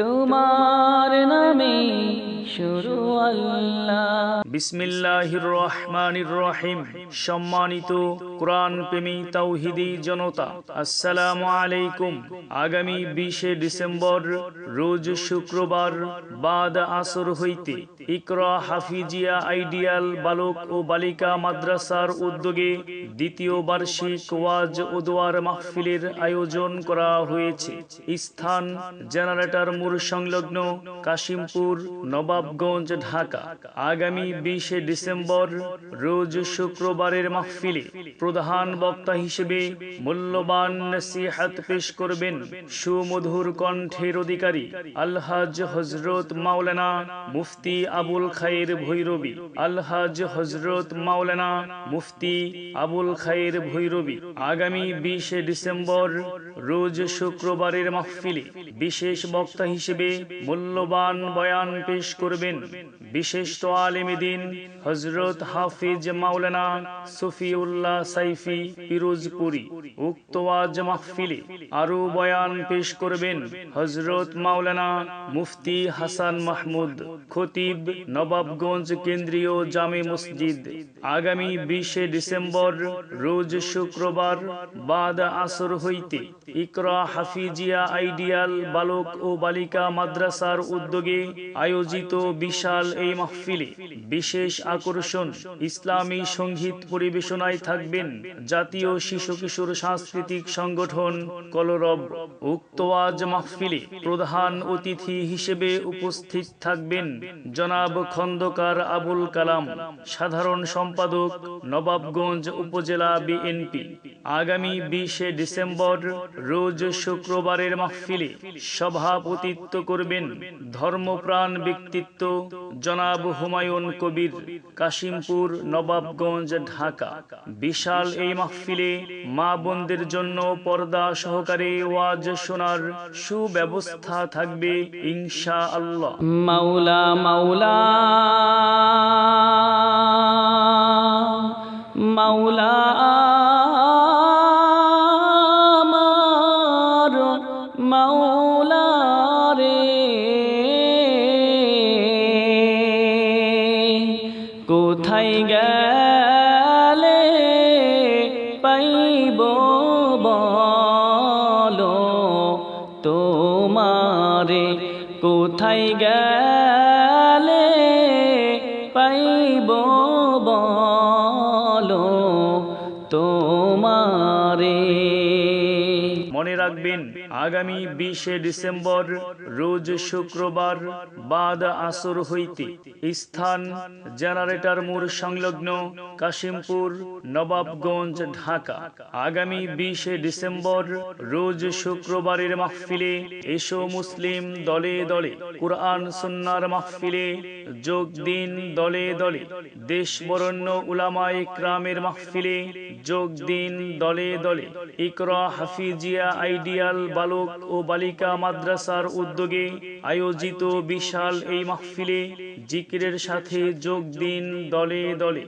তোমার নামে শুরু আল্লাহ। সম্মানিত কোরআন প্রেমী জনতা আলাইকুম। আগামী বিশে ডিসেম্বর, রোজ শুক্রবার, বাদ আসর হইতে ইকরা হাফিজিয়া আইডিয়াল বালক ও বালিকা মাদ্রাসার উদ্যোগে দ্বিতীয় বার্ষিক ওয়াজ ও মাহফিলের আয়োজন করা হয়েছে। স্থান, জেনারেটর মোড় সংলগ্ন কাশিমপুর, নবাবগঞ্জ, ঢাকা। আগামী বিশে ডিসেম্বর, রোজ শুক্রবারের মাহফিলে প্রধান বক্তা হিসেবে মূল্যবান নসিহাত পেশ করবেন সুমধুর কণ্ঠের অধিকারী আলহাজ হজরত মাওলানা মুফতি আবুল খায়ের ভৈরবী। আলহাজ হজরত মাওলানা মুফতি আবুল খায়ের ভৈরবী। আগামী বিশে ডিসেম্বর, রোজ শুক্রবারের মাহফিলে বিশেষ বক্তা হিসেবে মূল্যবান বয়ান পেশ করবেন বিশিষ্ট আলেমিদিন হজরত হাফিজ মাওলানা সফিউল্লাহ সাইফি পিরোজপুরি উক্ত ওয়াজ মাহফিলে আরও বয়ান পেশ করবেন হজরত মাওলানা মুফতি হাসান মাহমুদ, খতিব নবাবগঞ্জ কেন্দ্রীয় জামে মসজিদ। আগামী বিশে ডিসেম্বর, রোজ শুক্রবার, বাদ আসর হইতে ইকরা হাফিজিয়া আইডিয়াল বালক ও বালিকা মাদ্রাসার উদ্যোগে আয়োজিত বিশাল এই মাহফিলে বিশেষ আকর্ষণ ইসলামী সংগীত পরিবেশনায় থাকবেন জাতীয় শিশু কিশোর সাংস্কৃতিক সংগঠন কলরব। উক্ত আজ মাহফিলে প্রধান অতিথি হিসেবে উপস্থিত থাকবেন জনাব খন্দকার আবুল কালাম, সাধারণ সম্পাদক নবাবগঞ্জ উপজেলা বিএনপি। আগামী বিশে ডিসেম্বর রোজ শুক্রবারের মাহফিলে সভাপতিত্ব করবেন ধর্মপ্রাণ ব্যক্তিত্ব জনাব হুমায়ুন কবির কাশিমপুর, নবাবগঞ্জ, ঢাকা। বিশাল এই মাহফিলে মা বোনদের জন্য পর্দা সহকারে ওয়াজ শোনার সুব্যবস্থা থাকবে ইনশা আল্লাহ মাওলা মাওলা মাওলা মাওলা। কোথায় গেলে পাইব বলো তোমারে কোথায় গেলে পাইব বলো তোমারে মনে রাখবেন, আগামী বিশে ডিসেম্বর, রোজ শুক্রবার বাদ আসর হইতে স্থান জেনারেটর মোড় সংলগ্ন কাশিমপুর, নবাবগঞ্জ, ঢাকা। আগামী বিশে ডিসেম্বর, রোজ শুক্রবারের মাহফিলে এসো মুসলিম দলে দলে। কোরআন, সুন্নার মাহফিলে যোগ দিন দলে দলে। দেশ বরণ্য উলামায়ে ক্রামের মাহফিলে যোগ দিন দলে দলে। ইকরা হাফিজিয়া আইডিয়াল বালক ও বালিকা মাদ্রাসার উদ্যোগে আয়োজিত বিশাল এই মাহফিলে জিকিরের সাথে যোগ দিন দলে দলে।